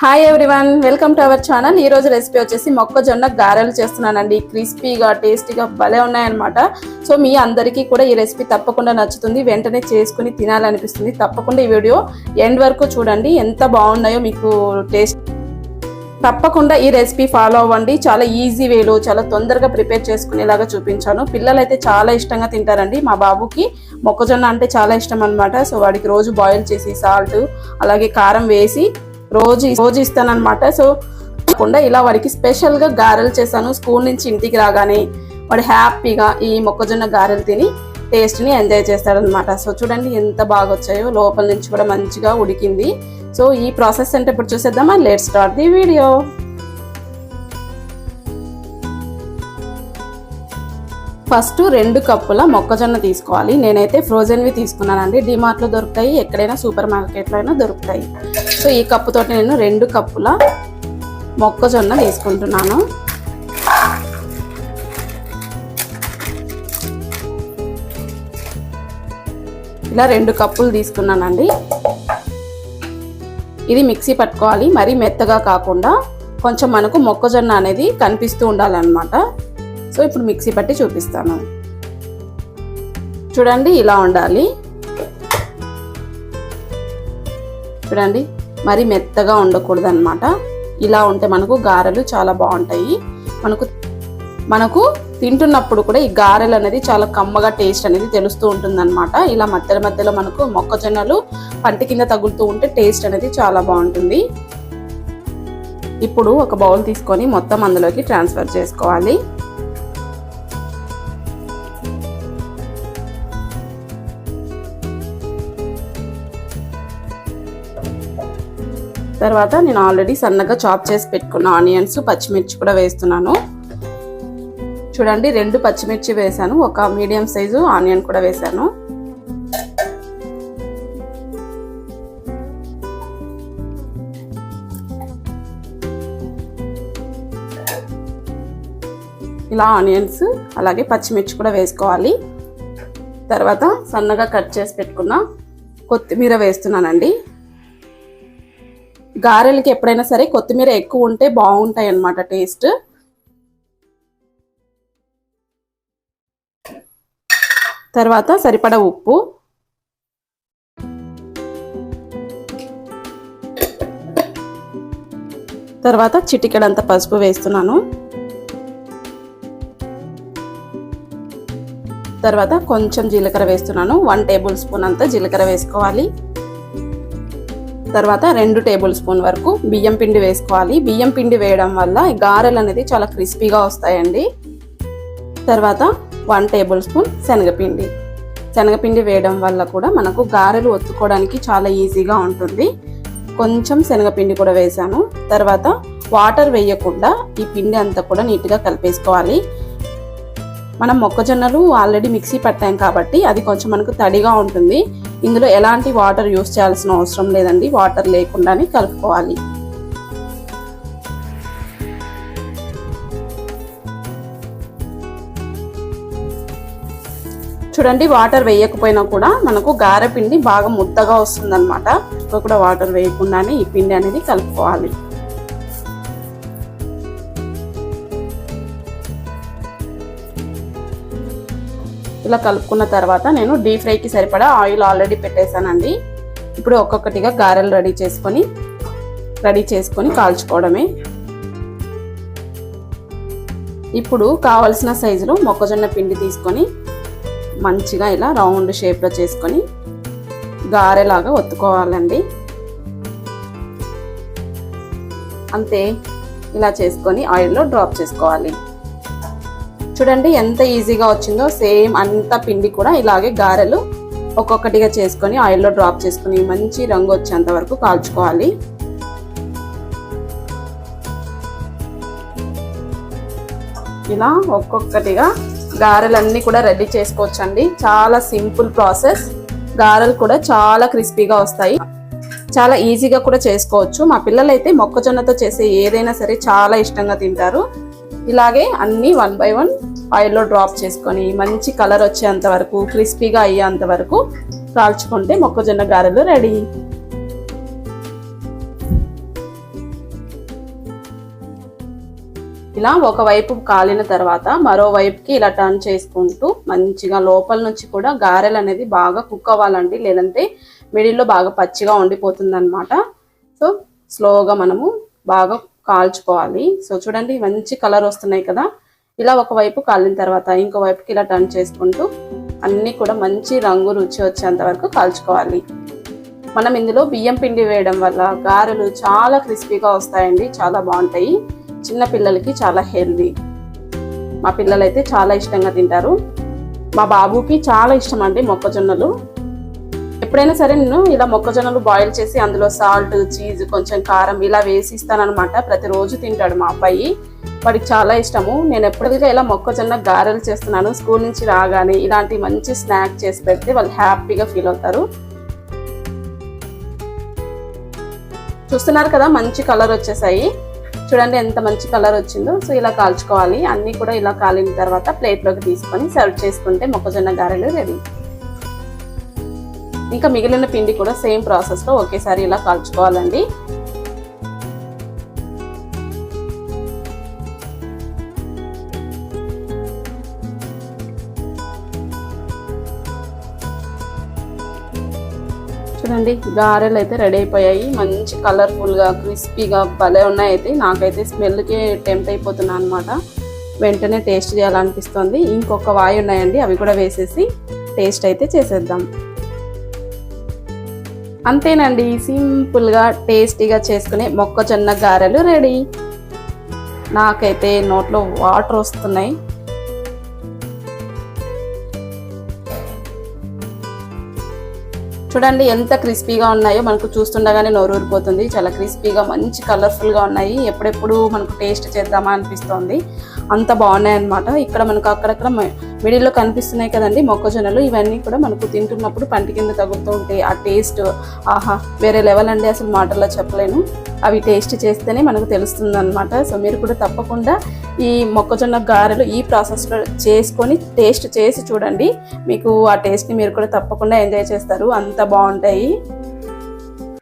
Hi everyone welcome to our channel ఈ రోజు recipe వచ్చేసి మొక్కజొన్న గారెలు చేస్తున్నానండి. క్రిస్పీగా టేస్టీగా భలే ఉన్నాయన్నమాట. సో మీ అందరికీ కూడా ఈ రెసిపీ తప్పకుండా నచ్చుతుంది. వెంటనే చేసుకుని తినాలనిపిస్తుంది. తప్పకుండా ఈ వీడియో ఎండ్ వరకు చూడండి. ఎంత బాగున్నాయో మీకు టేస్ట్ తప్పకుండా ఈ రెసిపీ ఫాలో అవ్వండి. చాలా ఈజీ వేలో చాలా తొందరగా ప్రిపేర్ చేసుకునేలాగా చూపించాను. పిల్లలైతే చాలా ఇష్టంగా తింటారండి. మా బాబుకి మొక్కజొన్న అంటే చాలా ఇష్టం అనమాట సో వాడికి రోజు బాయిల్ చేసి సాల్ట్ అలాగే కారం వేసి రోజు రోజు ఇస్తానమాట సో కాకుండా ఇలా వాడికి స్పెషల్గా గారెలు చేశాను. స్కూల్ నుంచి ఇంటికి రాగానే వాడు హ్యాపీగా ఈ మొక్కజొన్న గారెలు తిని టేస్ట్ని ఎంజాయ్ చేస్తాడనమాట సో చూడండి ఎంత బాగా వచ్చాయో లోపల నుంచి కూడా మంచిగా ఉడికింది. సో ఈ ప్రాసెస్ అంటే ఇప్పుడు చూసేద్దామా? Let start the video. First రెండు కప్పుల మొక్కజొన్న తీసుకోవాలి. నేనైతే ఫ్రోజన్వి తీసుకున్నానండి. డిమార్ట్లో దొరుకుతాయి. ఎక్కడైనా సూపర్ మార్కెట్లో అయినా దొరుకుతాయి. సో ఈ కప్పుతో నేను రెండు కప్పుల మొక్కజొన్న తీసుకుంటున్నాను. ఇలా రెండు కప్పులు తీసుకున్నానండి. ఇది మిక్సీ పట్టుకోవాలి. మరీ మెత్తగా కాకుండా కొంచెం మనకు మొక్కజొన్న అనేది కనిపిస్తూ ఉండాలన్నమాట. సో ఇప్పుడు మిక్సీ పట్టి చూపిస్తాను. చూడండి ఇలా ఉండాలి. చూడండి మరి మెత్తగా ఉండకూడదు అనమాట ఇలా ఉంటే మనకు గారెలు చాలా బాగుంటాయి. మనకు మనకు తింటున్నప్పుడు కూడా ఈ గారెలు అనేది చాలా కమ్మగా టేస్ట్ అనేది తెలుస్తూ ఉంటుంది అనమాట ఇలా మధ్యలో మధ్యలో మనకు మొక్కజొన్నలు పంట కింద తగులుతూ ఉంటే టేస్ట్ అనేది చాలా బాగుంటుంది. ఇప్పుడు ఒక బౌల్ తీసుకొని మొత్తం అందులోకి ట్రాన్స్ఫర్ చేసుకోవాలి. తర్వాత నేను ఆల్రెడీ సన్నగా చాప్ చేసి పెట్టుకున్న ఆనియన్స్ పచ్చిమిర్చి కూడా వేస్తున్నాను. చూడండి రెండు పచ్చిమిర్చి వేసాను ఒక మీడియం సైజు ఆనియన్ కూడా వేసాను ఇలా ఆనియన్స్ అలాగే పచ్చిమిర్చి కూడా వేసుకోవాలి. తర్వాత సన్నగా కట్ చేసి పెట్టుకున్న కొత్తిమీర వేస్తున్నానండి. గారెలకి ఎప్పుడైనా సరే కొత్తిమీర ఎక్కువ ఉంటే బాగుంటాయి అన్నమాట టేస్ట్. తర్వాత సరిపడా ఉప్పు. తర్వాత చిటికెడంత పసుపు వేస్తున్నాను. తర్వాత కొంచెం జీలకర్ర వేస్తున్నాను. వన్ టేబుల్ స్పూన్ అంతా జీలకర్ర వేసుకోవాలి. తర్వాత రెండు టేబుల్ స్పూన్ వరకు బియ్యం పిండి వేసుకోవాలి. బియ్యం పిండి వేయడం వల్ల గారెలు అనేది చాలా క్రిస్పీగా వస్తాయండి. తర్వాత వన్ టేబుల్ స్పూన్ శనగపిండి. శనగపిండి వేయడం వల్ల కూడా మనకు గారెలు ఒత్తుకోవడానికి చాలా ఈజీగా ఉంటుంది. కొంచెం శనగపిండి కూడా వేసాను. తర్వాత వాటర్ వేయకుండా ఈ పిండి అంతా కూడా నీట్గా కలిపేసుకోవాలి. మనం మొక్కజొన్నలు ఆల్రెడీ మిక్సీ పట్టాం కాబట్టి అది కొంచెం మనకు తడిగా ఉంటుంది. ఇందులో ఎలాంటి వాటర్ యూస్ చేయాల్సిన అవసరం లేదండి. వాటర్ లేకుండానే కలుపుకోవాలి. చూడండి వాటర్ వేయకపోయినా కూడా మనకు గారె పిండి బాగా ముద్దగా వస్తుందన్నమాట. ఇంకా కూడా వాటర్ వేయకుండానే ఈ పిండి అనేది కలుపుకోవాలి. ఇలా కలుపుకున్న తర్వాత నేను డీప్ ఫ్రైకి సరిపడా ఆయిల్ ఆల్రెడీ పెట్టేశానండి. ఇప్పుడు ఒక్కొక్కటిగా గారెలు రెడీ చేసుకొని రెడీ చేసుకొని కాల్చుకోవడమే. ఇప్పుడు కావలసిన సైజులో మొక్కజొన్న పిండి తీసుకొని మంచిగా ఇలా రౌండ్ షేప్లో చేసుకొని గారెలాగా ఒత్తుకోవాలండి. అంతే ఇలా చేసుకొని ఆయిల్లో డ్రాప్ చేసుకోవాలి. చూడండి ఎంత ఈజీగా వచ్చిందో సేమ్ అంత పిండి కూడా ఇలాగే గారెలు ఒక్కొక్కటిగా చేసుకొని ఆయిల్లో డ్రాప్ చేసుకొని మంచి రంగు వచ్చేంత వరకు కాల్చుకోవాలి. ఇలా ఒక్కొక్కటిగా గారెలన్నీ కూడా రెడీ చేసుకోవచ్చండి. చాలా సింపుల్ ప్రాసెస్. గారెలు కూడా చాలా క్రిస్పీగా వస్తాయి. చాలా ఈజీగా కూడా చేసుకోవచ్చు. మా పిల్లలైతే మొక్కజొన్నతో చేసే ఏదైనా సరే చాలా ఇష్టంగా తింటారు. ఇలాగే అన్నీ వన్ బై వన్ ఆయిల్లో డ్రాప్ చేసుకొని మంచి కలర్ వచ్చేంత వరకు క్రిస్పీగా అయ్యేంత వరకు కాల్చుకుంటే మొక్కజొన్న గారెలు రెడీ. ఇలా ఒకవైపు కాలిన తర్వాత మరోవైపుకి ఇలా టర్న్ చేసుకుంటూ మంచిగా లోపల నుంచి కూడా గారెలు అనేది బాగా కుక్ అవ్వాలండి లేదంటే మిడిల్లో బాగా పచ్చిగా ఉండిపోతుంది అనమాట సో స్లోగా మనము బాగా కాల్చుకోవాలి. సో చూడండి మంచి కలర్ వస్తున్నాయి కదా. ఇలా ఒకవైపు కాలిన తర్వాత ఇంకో వైపుకి ఇలా టర్న్ చేసుకుంటూ అన్నీ కూడా మంచి రంగు రుచి వచ్చేంత వరకు కాల్చుకోవాలి. మనం ఇందులో బియ్యం పిండి వేయడం వల్ల గారెలు చాలా క్రిస్పీగా వస్తాయండి చాలా బాగుంటాయి. చిన్న పిల్లలకి చాలా హెల్దీ. మా పిల్లలైతే చాలా ఇష్టంగా తింటారు. మా బాబుకి చాలా ఇష్టం అండి మొక్కజొన్నలు. ఎప్పుడైనా సరే నేను ఇలా మొక్కజొన్నలు బాయిల్ చేసి అందులో సాల్ట్ చీజ్ కొంచెం కారం ఇలా వేసి ఇస్తానమాట ప్రతిరోజు తింటాడు మా అబ్బాయి. వాడికి చాలా ఇష్టము. నేను ఎప్పటికీ ఇలా మొక్కజొన్న గారెలు చేస్తున్నాను. స్కూల్ నుంచి రాగానే ఇలాంటి మంచి స్నాక్ చేసి పెడితే వాళ్ళు హ్యాపీగా ఫీల్ అవుతారు. చూస్తున్నారు కదా మంచి కలర్ వచ్చేసాయి. చూడండి ఎంత మంచి కలర్ వచ్చిందో. సో ఇలా కాల్చుకోవాలి. అన్నీ కూడా ఇలా కాలిన తర్వాత ప్లేట్లోకి తీసుకొని సర్వ్ చేసుకుంటే మొక్కజొన్న గారెలు రెడీ ఇంకా మిగిలిన పిండి కూడా సేమ్ ప్రాసెస్లో ఒకేసారి ఇలా కాల్చుకోవాలండి. చూడండి గారెలు అయితే రెడీ అయిపోయాయి. మంచి కలర్ఫుల్గా క్రిస్పీగా భలే ఉన్నాయి అయితే. నాకైతే స్మెల్కి టెంప్ట్ అయిపోతున్నా అనమాట వెంటనే టేస్ట్ చేయాలనిపిస్తుంది. ఇంకొక వాయి ఉన్నాయండి అవి కూడా వేసేసి టేస్ట్ అయితే చేసేద్దాం. అంతేనండి సింపుల్గా టేస్టీగా చేసుకునే మొక్కజొన్న గారెలు రెడీ. నాకైతే నోట్లో వాటర్ వస్తున్నాయి. చూడండి ఎంత క్రిస్పీగా ఉన్నాయో మనకు చూస్తుండగానే నోరూరిపోతుంది చాలా క్రిస్పీగా మంచి కలర్ఫుల్గా ఉన్నాయి. ఎప్పుడెప్పుడు మనకు టేస్ట్ చేద్దామా అనిపిస్తోంది. అంత బాగున్నాయి అనమాట ఇక్కడ మనకు అక్కడక్కడ మిడిల్లో కనిపిస్తున్నాయి కదండి మొక్కజొన్నలు. ఇవన్నీ కూడా మనకు తింటున్నప్పుడు పంటి కింద తగులుతూ ఉంటాయి. ఆ టేస్ట్ ఆహా వేరే లెవెల్ అండి అసలు మాటల్లో చెప్పలేను. అవి టేస్ట్ చేస్తేనే మనకు తెలుస్తుంది అనమాట సో మీరు కూడా తప్పకుండా ఈ మొక్కజొన్న గారెలు ఈ ప్రాసెస్లో చేసుకొని టేస్ట్ చేసి చూడండి. మీకు ఆ టేస్ట్ని మీరు కూడా తప్పకుండా ఎంజాయ్ చేస్తారు. అంత బాగుంటాయి.